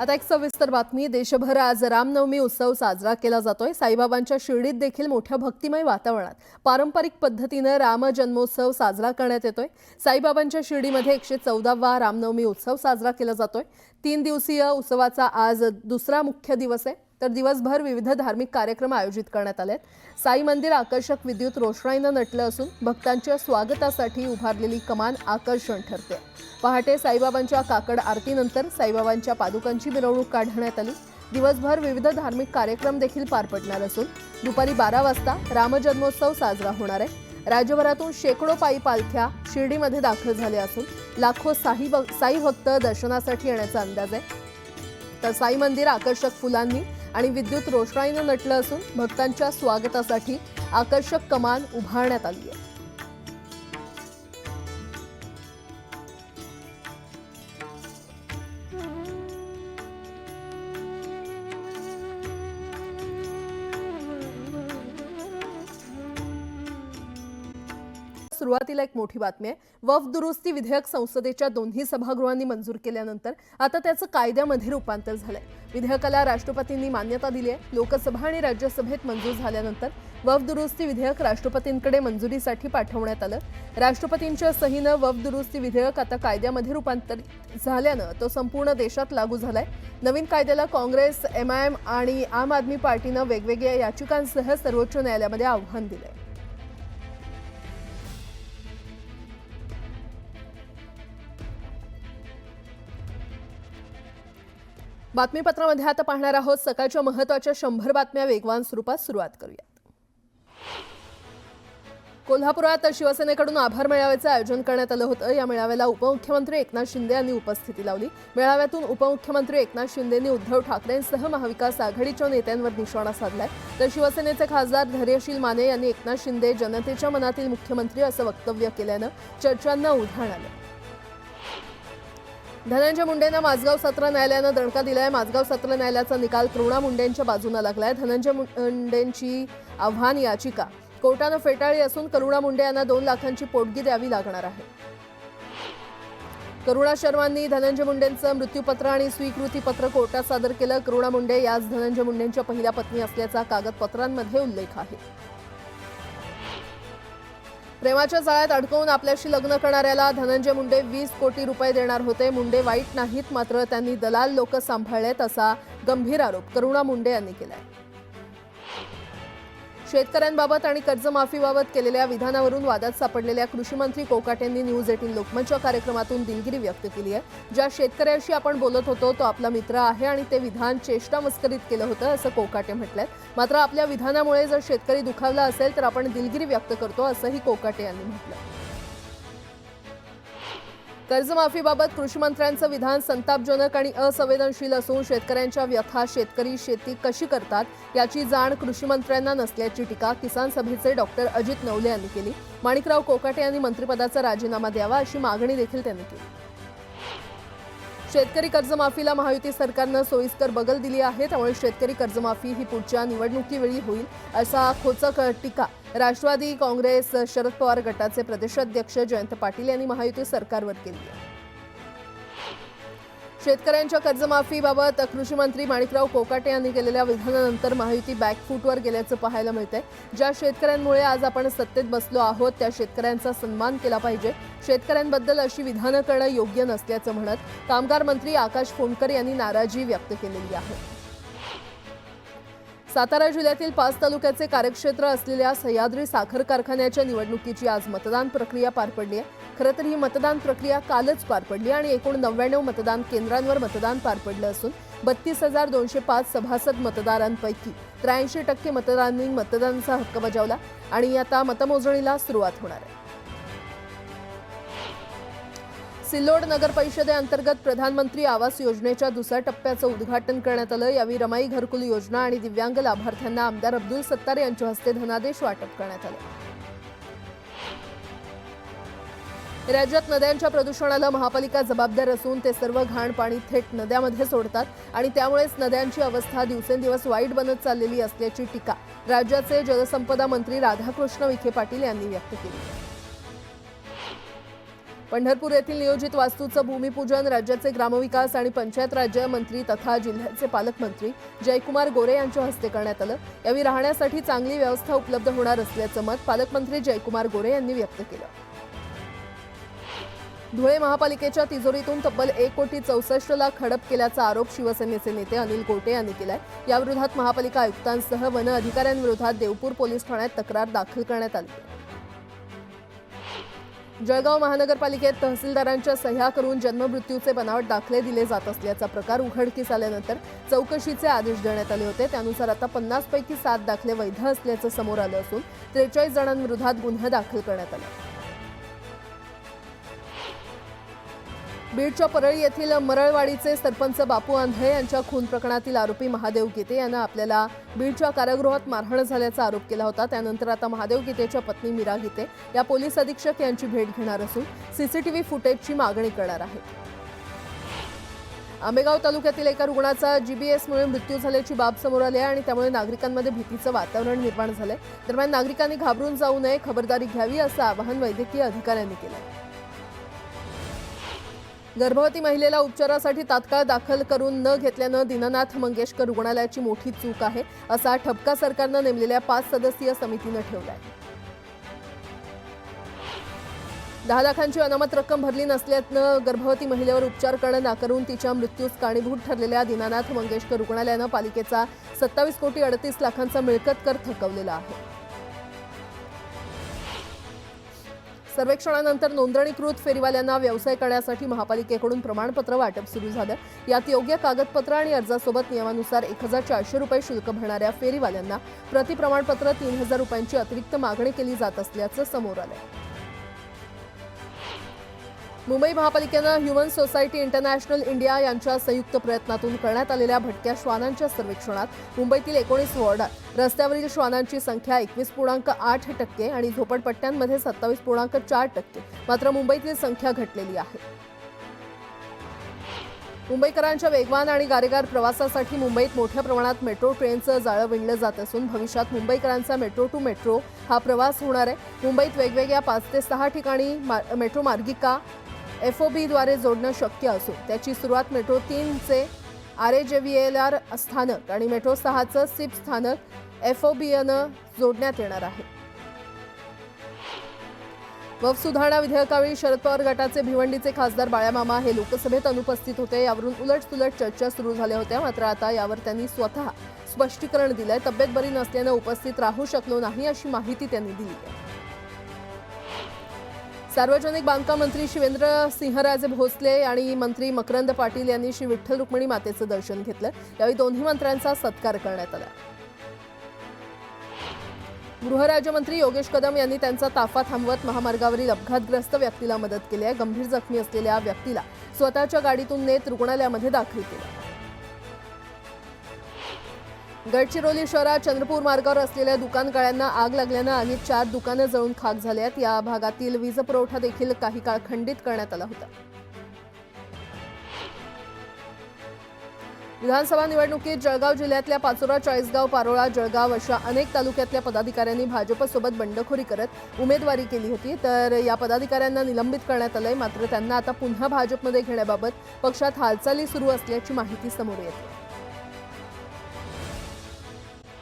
आता एक सविस्तर बातमी. देशभर आज रामनवमी उत्सव साजरा केला जातोय. साईबाबांच्या शिर्डीत देखील मोठ्या भक्तिमय वातावरणात पारंपरिक पद्धतीनं राम जन्मोत्सव साजरा करण्यात येतोय. साईबाबांच्या शिर्डीमध्ये एकशे चौदावा रामनवमी उत्सव साजरा केला जातोय. तीन दिवसीय उत्सवाचा आज दुसरा मुख्य दिवस आहे. तर दिवसभर विविध धार्मिक कार्यक्रम आयोजित करण्यात आले आहेत साई मंदिर आकर्षक विद्युत रोषणाईनं नटलं असून भक्तांच्या स्वागतासाठी उभारलेली कमान आकर्षण ठरते पहाटे साईबाबांच्या काकड आरतीनंतर साईबाबांच्या पादुकांची मिरवणूक काढण्यात आली. दिवसभर विविध धार्मिक कार्यक्रम देखील पार पडणार असून दुपारी बारा वाजता रामजन्मोत्सव साजरा होणार आहे. राज्यभरातून शेकडो पायी पालख्या शिर्डीमध्ये दाखल झाल्या असून लाखो साई साई भक्त दर्शनासाठी येण्याचा अंदाज आहे. तर साई मंदिर आकर्षक फुलांनी आणि विद्युत रोषणाईनं नटलं असून भक्तांच्या स्वागतासाठी आकर्षक कमान उभारण्यात आली आहे. सुरुवातीला एक मोठी बातमी आहे. वफ दुरुस्ती विधेयक संसदेच्या दोन्ही सभागृहांनी मंजूर केल्यानंतर आता त्याचं कायद्यामध्ये रूपांतर झालंय. विधेयकाला राष्ट्रपतींनी मान्यता दिली आहे. लोकसभा आणि राज्यसभेत मंजूर झाल्यानंतर वफ दुरुस्ती विधेयक राष्ट्रपतींकडे मंजुरीसाठी पाठवण्यात आलं. राष्ट्रपतींच्या सहीनं वफ दुरुस्ती विधेयक आता कायद्यामध्ये रूपांतरित झाल्यानं तो संपूर्ण देशात लागू झालाय. नवीन कायद्याला काँग्रेस एमआयएम आणि आम आदमी पार्टीनं वेगवेगळ्या याचिकांसह सर्वोच्च न्यायालयामध्ये आव्हान दिलंय. बातमीपत्रामध्ये आता पाहणार आहोत सकाळच्या महत्त्वाच्या शंभर बातम्या वेगवान स्वरूपात सुरुवात करूयात. कोल्हापुरात शिवसेनेकडून आभार मेळाव्याचं आयोजन करण्यात आलं होतं. या मेळाव्याला उपमुख्यमंत्री एकनाथ शिंदे यांनी उपस्थिती लावली. मेळाव्यातून उपमुख्यमंत्री एकनाथ शिंदेंनी उद्धव ठाकरेंसह महाविकास आघाडीच्या नेत्यांवर निशाणा साधलाय. तर शिवसेनेचे खासदार धैर्यशील माने यांनी एकनाथ शिंदे जनतेच्या मनातील मुख्यमंत्री असं वक्तव्य केल्यानं चर्चांना उधाण आलं. धनंजय मुंडेंना माझगाव सत्र न्यायालयानं दणका दिलाय. माझगाव सत्र न्यायालयाचा निकाल करुणा मुंडेंच्या बाजूनं लागलाय. धनंजय मुंडेंची आव्हान याचिका. कोर्टानं फेटाळली असून करुणा मुंडे यांना दोन लाखांची पोटगी द्यावी लागणार आहे. करुणा शर्मांनी धनंजय मुंडेंचं मृत्यूपत्र आणि स्वीकृती पत्र कोर्टात सादर केलं. करुणा मुंडे याच धनंजय मुंडेंच्या पहिल्या पत्नी असल्याचा कागदपत्रांमध्ये उल्लेख आहे. प्रेमाच्या जाळ्यात अडकवून आपल्याशी लग्न करणाऱ्याला धनंजय मुंडे वीस कोटी रुपये देणार होते. मुंडे वाईट नाहीत मात्र त्यांनी दलाल लोक सांभाळलेत असा गंभीर आरोप करुणा मुंडे यांनी केलाय. शेतकऱ्यांबाबत आणि कर्जमाफीबाबत केलेल्या विधानावरून वादात सापडलेल्या कृषी मंत्री कोकाट यांनी न्यूज एटीन लोकमतच्या कार्यक्रमातून दिलगिरी व्यक्त केली आहे. ज्या शेतकऱ्याशी आपण बोलत होतो तो आपला मित्र आहे आणि ते विधान चेष्टा मस्करीत केलं होतं असं कोकाटे म्हटलंय. मात्र आपल्या विधानामुळे जर शेतकरी दुखावला असेल तर आपण दिलगिरी व्यक्त करतो असंही कोकाटे यांनी म्हटलं कर्जमाफीबाबत कृषी मंत्र्यांचं विधान संतापजनक आणि असंवेदनशील असून शेतकऱ्यांच्या व्यथा शेतकरी शेती कशी करतात याची जाण कृषी मंत्र्यांना नसल्याची टीका किसान सभेचे डॉक्टर अजित नवले यांनी केली. माणिकराव कोकाटे यांनी मंत्रिपदाचा राजीनामा द्यावा अशी मागणी देखील त्यांनी केली. शेतकरी कर्जमाफीला महायुती सरकारनं सोयीस्कर बगल दिली आहे. त्यामुळे शेतकरी कर्जमाफी ही पुढच्या निवडणुकीवेळी होईल असा खोचक टीका राष्ट्रवादी काँग्रेस शरद पवार गटाचे प्रदेशाध्यक्ष जयंत पाटील यांनी महायुती सरकारवर केली आहे. शेतकऱ्यांच्या कर्जमाफीबाबत कृषी मंत्री माणिकराव कोकाटे यांनी केलेल्या विधानानंतर महायुती बॅकफूटवर गेल्याचं पाहायला मिळतंय. ज्या शेतकऱ्यांमुळे आज आपण सत्तेत बसलो आहोत त्या शेतकऱ्यांचा सन्मान केला पाहिजे. शेतकऱ्यांबद्दल अशी विधानं करणं योग्य नसल्याचं म्हणत कामगार मंत्री आकाश फोंडकर यांनी नाराजी व्यक्त केलेली आहे. सातारा जिल्ह्यातील पाच तालुक्याचे कार्यक्षेत्र असलेल्या सह्याद्री साखर कारखान्याच्या निवडणुकीची आज मतदान प्रक्रिया पार पडली आहे. खरं तर ही मतदान प्रक्रिया कालच पार पडली आणि एकूण नव्याण्णव मतदान केंद्रांवर मतदान पार पडलं असून बत्तीस हजार दोनशे पाच सभासद मतदारांपैकी त्र्याऐंशी टक्के मतदारांनी मतदानाचा हक्क बजावला आणि आता मतमोजणीला सुरुवात होणार आहे. सिल्लोड नगर परिषदेअंतर्गत प्रधानमंत्री आवास योजनेच्या दुसऱ्या टप्प्याचं उद्घाटन करण्यात आलं. यावेळी रमाई घरकुल योजना आणि दिव्यांग लाभार्थ्यांना आमदार अब्दुल सत्तार यांच्या हस्ते धनादेश वाटप करण्यात आलं. राज्यात नद्यांच्या प्रदूषणाला महापालिका जबाबदार असून ते सर्व घाण पाणी थेट नद्यामध्ये सोडतात आणि त्यामुळेच नद्यांची अवस्था दिवसेंदिवस वाईट बनत चाललेली असल्याची टीका राज्याचे जलसंपदा मंत्री राधाकृष्ण विखे पाटील यांनी व्यक्त केली. पंढरपूर येथील नियोजित वास्तूचं भूमिपूजन राज्याचे ग्रामविकास आणि पंचायत राज्य मंत्री तथा जिल्ह्याचे पालकमंत्री जयकुमार गोरे यांच्या हस्ते करण्यात आलं. यावेळी राहण्यासाठी चांगली व्यवस्था उपलब्ध होणार असल्याचं मत पालकमंत्री जयकुमार गोरे यांनी व्यक्त केलं. धुळे महापालिकेच्या तिजोरीतून तब्बल एक कोटी चौसष्ट लाख हडप केल्याचा आरोप शिवसेनेचे नेते अनिल गोटे यांनी केलाय. याविरोधात महापालिका आयुक्तांसह वन अधिकाऱ्यांविरोधात देवपूर पोलीस ठाण्यात तक्रार दाखल करण्यात आली. आहे. जळगाव महानगरपालिकेत तहसीलदारांच्या सह्या करून जन्ममृत्यूचे बनावट दाखले दिले जात असल्याचा प्रकार उघडकीस आल्यानंतर चौकशीचे आदेश देण्यात आले होते. त्यानुसार आता पन्नासपैकी सात दाखले वैध असल्याचं समोर आलं असून त्रेचाळीस जणांविरोधात गुन्हा दाखल करण्यात आला. बीडच्या परळी येथील मरळवाडीचे सरपंच बापू आंधळे यांच्या खून प्रकरणातील आरोपी महादेव गीते यानं आपल्याला बीडच्या कारागृहात मारहाण झाल्याचा आरोप केला होता. त्यानंतर आता महादेव गीतेच्या पत्नी मीरा गीते या पोलीस अधीक्षक यांची भेट घेणार असून सीसीटीव्ही फुटेजची मागणी करणार आहेत. आंबेगाव तालुक्यातील एका रुग्णाचा जीबीएसमुळे मृत्यू झाल्याची बाब समोर आली आहे आणि त्यामुळे नागरिकांमध्ये भीतीचं वातावरण निर्माण झालंय. दरम्यान नागरिकांनी घाबरून जाऊ नये खबरदारी घ्यावी असं आवाहन वैद्यकीय अधिकाऱ्यांनी केलं गर्भवती महिलेला उपचारासाठी तात्काळ दाखल करून न घेतल्यानं दीननाथ मंगेशकर रुग्णालयाची मोठी चूक आहे असा ठपका सरकारनं नेमलेल्या पाच सदस्यीय समितीनं ठेवलाय. दहा लाखांची अनामत रक्कम भरली नसल्यानं गर्भवती महिलेवर उपचार करणं नाकारून तिच्या मृत्यूस कारणीभूत ठरलेल्या दीनानाथ मंगेशकर रुग्णालयानं पालिकेचा सत्तावीस कोटी अडतीस लाखांचा मिळकत कर थकवलेला आहे. सर्वेक्षणानंतर नोंदणीकृत फेरीवाल्यांना व्यवसाय करण्यासाठी महापालिकेकडून प्रमाणपत्र वाटप सुरू झालं. यात योग्य कागदपत्र आणि अर्जासोबत नियमानुसार एक हजार चारशे रुपये शुल्क भरणाऱ्या फेरीवाल्यांना प्रति प्रमाणपत्र तीन हजार रुपयांची अतिरिक्त मागणी केली जात असल्याचं समोर आलंय. मुंबई महापालिकेनं ह्युमन सोसायटी इंटरनॅशनल इंडिया यांच्या संयुक्त प्रयत्नातून करण्यात आलेल्या भटक्या श्वानांच्या सर्वेक्षणात मुंबईतील एकोणीस वॉर्डात रस्त्यावरील श्वानांची संख्या एकवीस पूर्णांक आठ टक्के आणि झोपडपट्ट्यांमध्ये सत्तावीस पूर्णांक चार टक्के. मात्र मुंबईतील संख्या घटलेली आहे. मुंबईकरांच्या वेगवान आणि गारेगार प्रवासासाठी मुंबईत मोठ्या प्रमाणात मेट्रो ट्रेनचं जाळं विणलं जात असून भविष्यात मुंबईकरांचा मेट्रो टू मेट्रो हा प्रवास होणार आहे. मुंबईत वेगवेगळ्या पाच ते सहा ठिकाणी मा- मेट्रो मार्गिका एफओबीद्वारे जोडणं शक्य असून त्याची सुरुवात मेट्रो तीनचे आर ए जे व्ही एल आर स्थानक आणि मेट्रो सहाचं सिप स्थानक एफओबीनं जोडण्यात येणार आहे. वफ सुधारणा विधेयकावेळी शरद पवार गटाचे भिवंडीचे खासदार बाळामामा हे लोकसभेत अनुपस्थित होते. यावरून उलटसुलट चर्चा सुरू झाल्या होत्या. मात्र आता यावर त्यांनी स्वतः स्पष्टीकरण दिलंय. तब्येत बरी नसल्यानं उपस्थित राहू शकलो नाही अशी माहिती त्यांनी दिली आहे. सार्वजनिक बांधकाम मंत्री शिवेंद्र सिंहराजे भोसले आणि मंत्री मकरंद पाटील यांनी श्री विठ्ठल रुक्मिणी मातेचं दर्शन घेतलं. यावेळी दोन्ही मंत्र्यांचा सत्कार करण्यात आला. गृहराज्यमंत्री योगेश कदम यांनी त्यांचा ताफा थांबवत महामार्गावरील अपघातग्रस्त व्यक्तीला मदत केली आहे. गंभीर जखमी असलेल्या व्यक्तीला स्वतःच्या गाडीतून नेत रुग्णालयामध्ये दाखल केलं. गडचिरोली शहरात चंद्रपूर मार्गावर असलेल्या दुकानकाळ्यांना आग लागल्यानं आणि चार दुकानं जळून खाक झाल्यात आहेत. या भागातील वीज पुरवठा देखील काही काळ खंडित करण्यात आला होता. विधानसभा निवडणुकीत जळगाव जिल्ह्यातल्या पाचोरा चाळीसगाव पारोळा जळगाव अशा अनेक तालुक्यातल्या पदाधिकाऱ्यांनी भाजपसोबत बंडखोरी करत उमेदवारी केली होती. तर या पदाधिकाऱ्यांना निलंबित करण्यात आलंय. मात्र त्यांना आता पुन्हा भाजपमध्ये घेण्याबाबत पक्षात हालचाली सुरू असल्याची माहिती समोर येते